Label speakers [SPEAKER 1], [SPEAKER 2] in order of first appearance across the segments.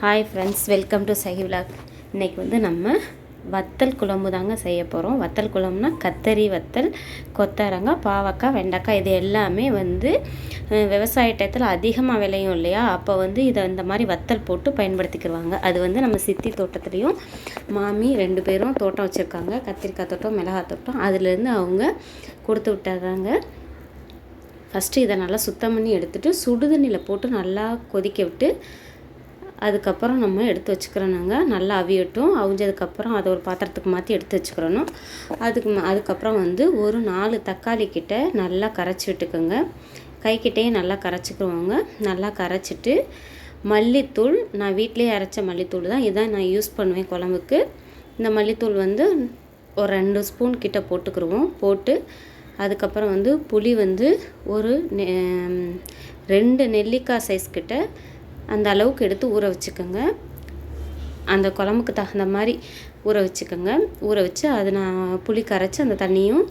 [SPEAKER 1] Hi friends welcome to Sahi vlog இன்றைக்கி வந்து நம்ம வத்தல் குழம்பு தாங்க செய்ய போகிறோம் வத்தல் குழம்புனா கத்தரி வத்தல் கொத்தரங்காய் பாவக்காய் வெண்டைக்காய் இது எல்லாமே வந்து விவசாய டயத்தில் அதிகமாக விளையும் இல்லையா? அப்போ வந்து இதை இந்த மாதிரி வத்தல் போட்டு பயன்படுத்திக்கிடுவாங்க அது வந்து நம்ம சித்தி தோட்டத்துலேயும் மாமி ரெண்டு பேரும் தோட்டம் வச்சுருக்காங்க. கத்திரிக்காய் தோட்டம் மிளகாய் தோட்டம். அதுலேருந்து அவங்க கொடுத்து விட்டாதாங்க ஃபஸ்ட்டு இதை நல்லா சுத்தம் பண்ணி எடுத்துகிட்டு சுடுதண்ணியில் போட்டு நல்லா கொதிக்க விட்டு அதுக்கப்புறம் நம்ம எடுத்து வச்சுக்கிறோனுங்க நல்லா அவியட்டும். அவிஞ்சதுக்கப்புறம் அதை ஒரு பாத்திரத்துக்கு மாற்றி எடுத்து வச்சுக்கிறணும். அதுக்கு அதுக்கப்புறம் வந்து ஒரு நாலு தக்காளி கிட்ட நல்லா கரைச்சி விட்டுக்கோங்க. கைக்கிட்டேயே நல்லா கரைச்சிக்குவோங்க நல்லா கரைச்சிட்டு மல்லித்தூள் நான் வீட்டிலேயே அரைச்ச மல்லித்தூள் தான். இதான் நான் யூஸ் பண்ணுவேன் குழம்புக்கு. இந்த மல்லித்தூள் வந்து ஒரு ரெண்டு ஸ்பூன் கிட்ட போட்டுக்கிருவோம். போட்டு அதுக்கப்புறம் வந்து புளி வந்து ஒரு நெ- ரெண்டு நெல்லிக்காய் சைஸ் கிட்ட அந்த அளவுக்கு எடுத்து ஊற வச்சுக்கோங்க. அந்த குழம்புக்கு தகுந்த மாதிரி ஊற வச்சுக்கோங்க. ஊற வச்சு அது நான் புளி கரைச்சி அந்த தண்ணியும்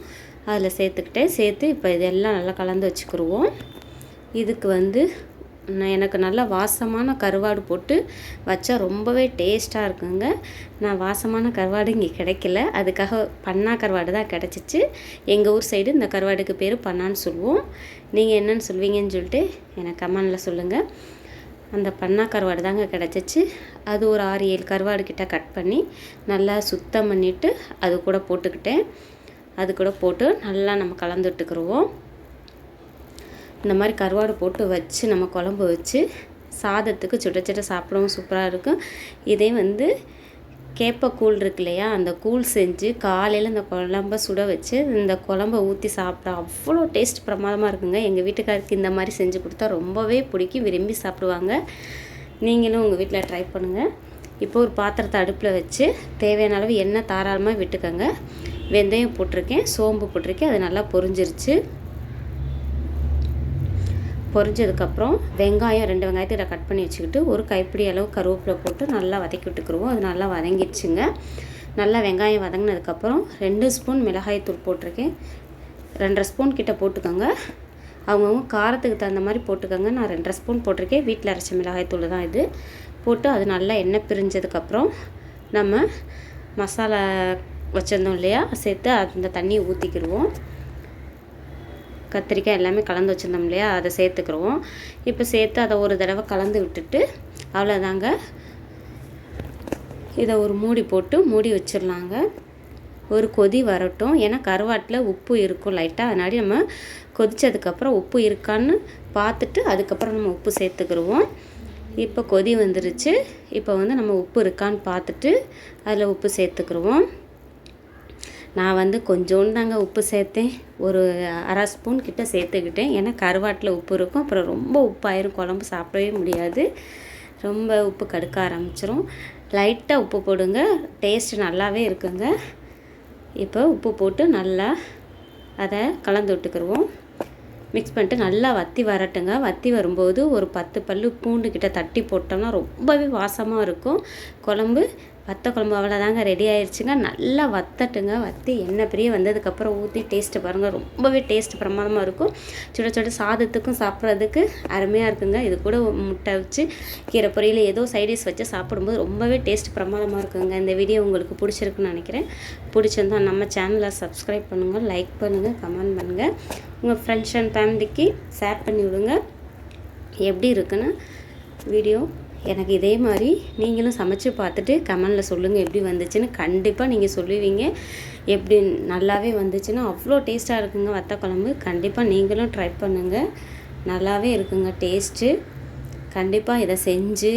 [SPEAKER 1] அதில் சேர்த்துக்கிட்டேன். சேர்த்து இப்போ இதெல்லாம் நல்லா கலந்து வச்சுக்கிடுவோம் இதுக்கு வந்து நான் எனக்கு நல்லா வாசமான கருவாடு போட்டு வச்சா ரொம்பவே டேஸ்ட்டாக இருக்குங்க. நான் வாசமான கருவாடு இங்கே கிடைக்கல. அதுக்காக பண்ணா கருவாடு தான் கிடச்சிச்சு. எங்கள் ஊர் சைடு இந்த கருவாடுக்கு பேர் பண்ணான்னு சொல்லுவோம். நீங்கள் என்னன்னு சொல்வீங்கன்னு சொல்லிட்டு எனக்கு கமெண்டில் சொல்லுங்கள் அந்த பண்ணா கருவாடு தாங்க கிடச்சிச்சு. அது ஒரு ஆறு ஏழு கருவாடு கிட்ட கட் பண்ணி நல்லா சுத்தம் பண்ணிவிட்டு அது கூட போட்டுக்கிட்டேன். அது கூட போட்டு நல்லா நம்ம கலந்துட்டுக்குருவோம் இந்த மாதிரி கருவாடு போட்டு வச்சு நம்ம குழம்பு வச்சு சாதத்துக்கு சுட சுட சாப்பிடவும். சூப்பராக இருக்கும். இதே வந்து கேப்ப கூழ் இருக்கு இல்லையா அந்த கூழ் செஞ்சு காலையில் இந்த குழம்ப சுட வச்சு இந்த குழம்ப ஊற்றி சாப்பிட்டா அவ்வளோ டேஸ்ட் பிரமாதமாக இருக்குங்க. எங்கள் வீட்டுக்காருக்கு இந்த மாதிரி செஞ்சு கொடுத்தா ரொம்பவே பிடிக்கும். விரும்பி சாப்பிடுவாங்க. நீங்களும் உங்கள் வீட்டில் ட்ரை பண்ணுங்கள் இப்போ ஒரு பாத்திரத்தை அடுப்பில் வச்சு தேவையான அளவு எண்ணெய் தாராளமாக விட்டுக்கோங்க. வெந்தயம் போட்டிருக்கேன் சோம்பு போட்டிருக்கேன் அது நல்லா பொரிஞ்சிருச்சு. பொரிஞ்சதுக்கப்புறம் வெங்காயம் ரெண்டு வெங்காயத்தை இதை கட் பண்ணி வச்சுக்கிட்டு ஒரு கைப்பிடி அளவு கருவேப்பிலை போட்டு நல்லா வதக்கி விட்டுக்குருவோம். அது நல்லா வதங்கிடுச்சுங்க. நல்லா வெங்காயம் வதங்கினதுக்கப்புறம் ரெண்டு ஸ்பூன் மிளகாய்த்தூள் போட்டிருக்கேன். ரெண்டரை ஸ்பூன் கிட்டே போட்டுக்கோங்க. அவங்கவுங்க காரத்துக்கு தகுந்த மாதிரி போட்டுக்கோங்க. நான் ரெண்டரை ஸ்பூன் போட்டிருக்கேன். வீட்டில் அரைச்ச மிளகாய்த்தூள் தான் இது. போட்டு அது நல்லா எண்ணெய் பிரிஞ்சதுக்கப்புறம் நம்ம மசாலா வச்சுருந்தோம் இல்லையா? சேர்த்து அந்த தண்ணியை ஊற்றிக்கிடுவோம் கத்திரிக்காய் எல்லாமே கலந்து வச்சுருந்தோம் இல்லையா? அதை சேர்த்துக்கிறோம். இப்போ சேர்த்து அதை ஒரு தடவை கலந்து விட்டுட்டு அவ்வளோதாங்க இதை ஒரு மூடி போட்டு மூடி வச்சிடலாங்க. ஒரு கொதி வரட்டும். ஏன்னா கருவாட்டில் உப்பு இருக்கும் லைட்டாக அதனால நம்ம கொதிச்சதுக்கப்புறம் உப்பு இருக்கான்னு பார்த்துட்டு அதுக்கப்புறம் நம்ம உப்பு சேர்த்துக்கிருவோம். இப்போ கொதி வந்துருச்சு. இப்போ வந்து நம்ம உப்பு இருக்கான்னு பார்த்துட்டு அதில் உப்பு சேர்த்துக்கிடுவோம் நான் வந்து கொஞ்சோண்டு தாங்க உப்பு சேர்த்தேன். ஒரு அரை ஸ்பூன் கிட்ட சேர்த்துக்கிட்டேன். ஏன்னா கருவாட்டில் உப்பு இருக்கும். அப்புறம் ரொம்ப உப்பாயிரும். குழம்பு சாப்பிடவே முடியாது. ரொம்ப உப்பு கடுக்க ஆரம்பிச்சிரும். லைட்டாக உப்பு போடுங்க. டேஸ்ட் நல்லாவே இருக்குங்க. இப்போ உப்பு போட்டு நல்லா அதை கலந்து விட்டுக்கிடுவோம் மிக்ஸ் பண்ணிட்டு நல்லா வத்தி வரட்டுங்க. வத்தி வரும்போது ஒரு பத்து பல் பூண்டு கிட்ட தட்டி போட்டோம்னா ரொம்பவே வாசமாக இருக்கும். குழம்பு வத்த குழம்பு அவ்வளோதாங்க ரெடி ஆயிடுச்சுங்க நல்லா வத்தட்டுங்க. வத்தி எண்ணெய் பெரிய வந்ததுக்கப்புறம் ஊற்றி டேஸ்ட்டு பாருங்கள் ரொம்பவே டேஸ்ட் பிரமாதமாக இருக்கும். சுட சுட சாதத்துக்கும் சாப்பிட்றதுக்கு அருமையாக இருக்குங்க. இது கூட முட்டை வச்சு கீரை பொரியல் ஏதோ சைடிஷ் வச்சு சாப்பிடும்போது ரொம்பவே டேஸ்ட் பிரமாதமாக இருக்குங்க. இந்த வீடியோ உங்களுக்கு பிடிச்சிருக்குன்னு நினைக்கிறேன். பிடிச்சிருந்தா நம்ம சேனலை சப்ஸ்கிரைப் பண்ணுங்கள் லைக் பண்ணுங்கள் கமெண்ட் பண்ணுங்கள் உங்கள் ஃப்ரெண்ட்ஸ் அண்ட் ஃபேமிலிக்கு ஷேர் பண்ணி விடுங்க. எப்படி இருக்குன்னு வீடியோ எனக்கு இதே மாதிரி நீங்களும் சமைச்சு பார்த்துட்டு கமெண்டில் சொல்லுங்கள் எப்படி வந்துச்சுன்னு கண்டிப்பாக நீங்கள் சொல்லுவீங்க. எப்படி நல்லாவே வந்துச்சுன்னா அவ்வளோ டேஸ்ட்டாக இருக்குங்க வத்த குழம்பு கண்டிப்பாக நீங்களும் ட்ரை பண்ணுங்கள் நல்லாவே இருக்குங்க டேஸ்ட்டு கண்டிப்பாக இதை செஞ்சு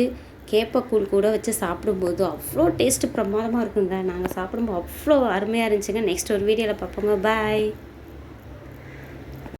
[SPEAKER 1] கேப்பக்கூழ் கூட வச்சு சாப்பிடும்போது அவ்வளோ டேஸ்ட்டு பிரமாதமாக இருக்குங்க. நாங்கள் சாப்பிடும்போது அவ்வளோ அருமையாக இருந்துச்சுங்க. நெக்ஸ்ட் ஒரு வீடியோவில் பார்ப்போங்க. பாய்